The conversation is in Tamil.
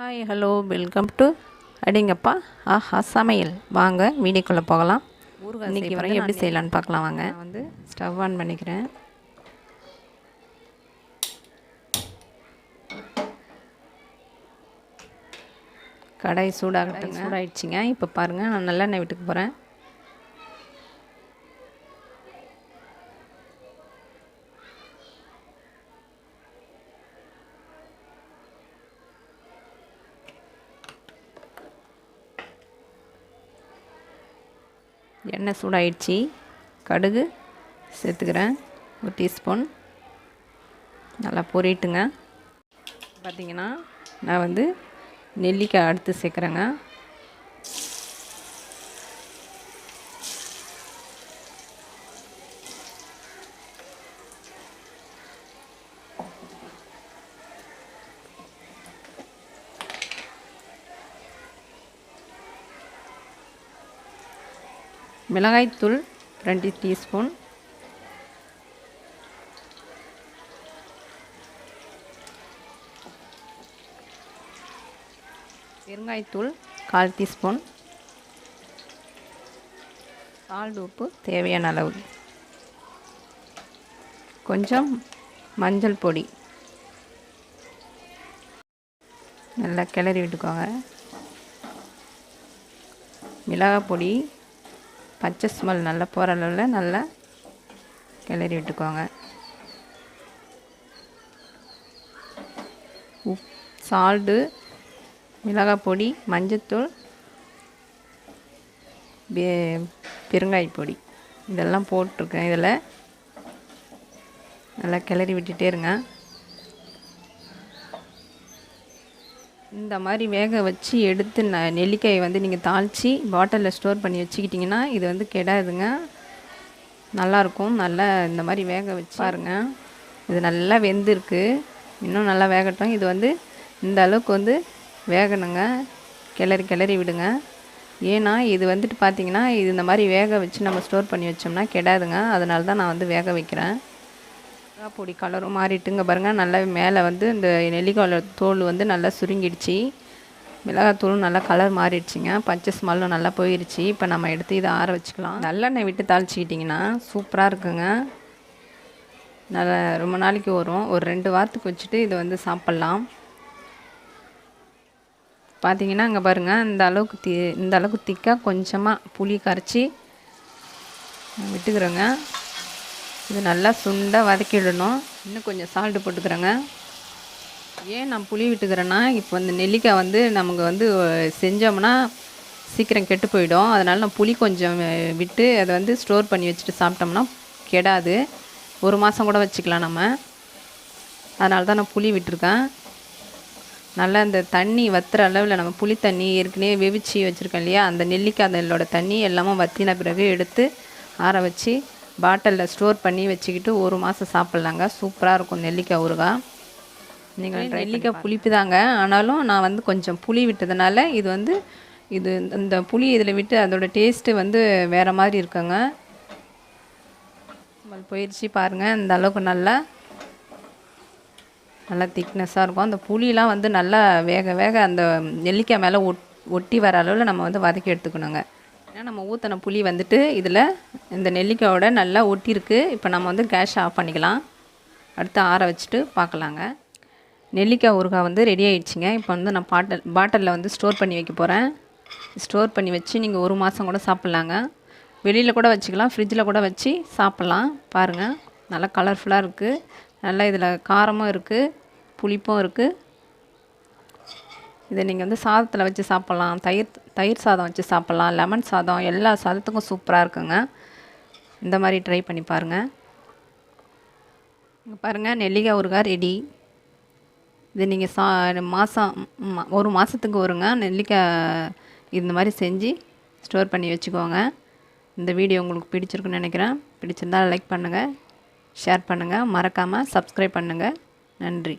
ஹாய் ஹலோ வெல்கம் டு அடிங்கப்பா. ஆஹா சமையல் வாங்க வீடியோக்குள்ளே போகலாம். ஊறுகாய் இன்றைக்கி வரையும் எப்படி செய்யலான்னு பார்க்கலாம் வாங்க. வந்து ஸ்டவ் ஆன் பண்ணிக்கிறேன். கடாய் சூடாகட்டுங்க. சூடாயிடுச்சிங்க. இப்போ பாருங்கள் நான் நல்லெண்ணெய் விட்டுக்கு போகிறேன் எண்ணெய் சூடாயிடுச்சு. கடுகு சேர்த்துக்கிறேன். ஒரு டீஸ்பூன். நல்லா பொரிட்டுங்க. பார்த்திங்கன்னா நான் வந்து நெல்லிக்காய் அடுத்து சேர்க்குறேங்க. மிளகாய்த்தூள் ரெண்டு டீஸ்பூன். பெருங்காயத்தூள் கால் டீஸ்பூன். சால்ட் உப்பு தேவையான அளவு. கொஞ்சம் மஞ்சள் பொடி. நல்லா கிளறி விட்டுக்கோங்க. மிளகாய் பொடி பச்சை ஸ்மெல் நல்லா போகிற அளவில் நல்லா கிளறி விட்டுக்கோங்க. உப் சால்ட்டு மிளகாய் பொடி மஞ்சத்தூள் பெருங்காய் பொடி. இதெல்லாம் போட்டிருக்கேன். இதில் நல்லா கிளறி விட்டுட்டே இருங்க. இந்த மாதிரி வேக வச்சு எடுத்து ந நெல்லிக்காயை வந்து நீங்கள் தாளித்து பாட்டிலில் ஸ்டோர் பண்ணி வச்சுக்கிட்டிங்கன்னா இது வந்து கெடாதுங்க. நல்லாயிருக்கும் நல்லா இந்த மாதிரி வேக வச்சு பாருங்க. இது நல்லா வெந்திருக்கு. இன்னும் நல்லா வேகட்டும். இது வந்து இந்த அளவுக்கு வந்து வேகணுங்க. கிளறி கிளறி விடுங்க. ஏன்னா இது வந்துட்டு பார்த்திங்கன்னா இது இந்த மாதிரி வேக வச்சு நம்ம ஸ்டோர் பண்ணி வச்சோம்னா கெடாதுங்க. அதனால தான் நான் வந்து வேக வைக்கிறேன். மிளகா பொடி கலரும் மாறிட்டுங்க பாருங்கள் நல்லா மேலே வந்து இந்த நெல்லிக்காய் தோல் வந்து நல்லா சுருங்கிடுச்சு. மிளகாத்தூளும் நல்லா கலர் மாறிடுச்சிங்க. பச்சை ஸ்மெல்லும் நல்லா போயிடுச்சு இப்போ நம்ம எடுத்து இதை ஆற வச்சுக்கலாம். நல்லெண்ணெய் விட்டு தாளிச்சிக்கிட்டிங்கன்னா சூப்பராக இருக்குங்க. நல்லா ரொம்ப நாளைக்கு வரும். ஒரு ரெண்டு வாரத்துக்கு வச்சுட்டு இதை வந்து சாப்பிட்லாம். பார்த்தீங்கன்னா அங்கே பாருங்கள் இந்த அளவுக்கு தி இந்த அளவுக்கு திக்காக கொஞ்சமாக புளி கரைச்சி விட்டுக்கிறோங்க. இது நல்லா சுண்டாக வதக்கிடணும். இன்னும் கொஞ்சம் சால்ட்டு போட்டுக்கிறேங்க. ஏன் நான் புளி விட்டுக்கிறேன்னா இப்போ வந்து நெல்லிக்காய் வந்து நமக்கு வந்து செஞ்சோம்னா சீக்கிரம் கெட்டு போயிடும். அதனால் நான் புளி கொஞ்சம் விட்டு அதை வந்து ஸ்டோர் பண்ணி வச்சுட்டு சாப்பிட்டோம்னா கெடாது. ஒரு மாதம் கூட வச்சுக்கலாம் நம்ம. அதனால தான் நான் புளி விட்டுருக்கேன். நல்லா இந்த தண்ணி வத்துற அளவில் நம்ம புளி தண்ணி ஏற்கனவே வெவிச்சு வச்சுருக்கோம் இல்லையா? அந்த நெல்லிக்காய் அதோட தண்ணி எல்லாமே வத்தின பிறகு எடுத்து ஆற வச்சு பாட்டிலில் ஸ்டோர் பண்ணி வச்சுக்கிட்டு ஒரு மாதம் சாப்பிட்லாங்க. சூப்பராக இருக்கும் நெல்லிக்காய் ஊறுகாய் நீங்கள் நெல்லிக்காய் புளிப்பு தாங்க ஆனாலும் நான் வந்து கொஞ்சம் புளி விட்டதுனால இது வந்து இது இந்த புளி இதில் விட்டு அதோடய டேஸ்ட்டு வந்து வேறு மாதிரி இருக்குங்க. போயிடுச்சு பாருங்கள் இந்த அளவுக்கு நல்லா நல்லா திக்னஸ்ஸாக இருக்கும். அந்த புளியெலாம் வந்து நல்லா வேக வேக அந்த நெல்லிக்காய் மேலே ஒட் ஒட்டி வர அளவில் நம்ம வந்து வதக்கி எடுத்துக்கணுங்க. ஏன்னா நம்ம ஊற்றின புளி வந்துட்டு இதில் இந்த நெல்லிக்காயோட நல்லா ஒட்டியிருக்கு. இப்போ நம்ம வந்து கேஸ் ஆஃப் பண்ணிக்கலாம். அடுத்து ஆற வச்சுட்டு பார்க்கலாங்க நெல்லிக்காய் ஊறுகாய் வந்து ரெடி ஆகிடுச்சிங்க இப்போ வந்து நான் பாட்டில் பாட்டிலில் வந்து ஸ்டோர் பண்ணி வைக்க போகிறேன் ஸ்டோர் பண்ணி வச்சு நீங்கள் ஒரு மாதம் கூட சாப்பிட்லாங்க. வெளியில் கூட வச்சுக்கலாம் ஃப்ரிட்ஜில் கூட வச்சு சாப்பிட்லாம். பாருங்கள் நல்லா கலர்ஃபுல்லாக இருக்குது நல்லா இதில் காரமும் இருக்குது புளிப்பும் இருக்குது இதை நீங்கள் வந்து சாதத்தில் வச்சு சாப்பிட்லாம். தயிர் தயிர் சாதம் வச்சு சாப்பிட்லாம். லெமன் சாதம் எல்லா சாதத்துக்கும் சூப்பராக இருக்குங்க. இந்த மாதிரி ட்ரை பண்ணி பாருங்கள் இங்கே பாருங்கள் நெல்லிக்காய் ஊறுகாய் ரெடி இது நீங்கள் சா மாதம் ஒரு மாதத்துக்கு ஒருங்க நெல்லிக்காய் இந்த மாதிரி செஞ்சு ஸ்டோர் பண்ணி வச்சுக்கோங்க. இந்த வீடியோ உங்களுக்கு பிடிச்சிருக்குன்னு நினைக்கிறேன். பிடிச்சிருந்தால் லைக் பண்ணுங்கள் ஷேர் பண்ணுங்கள் மறக்காமல் சப்ஸ்கிரைப் பண்ணுங்கள் நன்றி.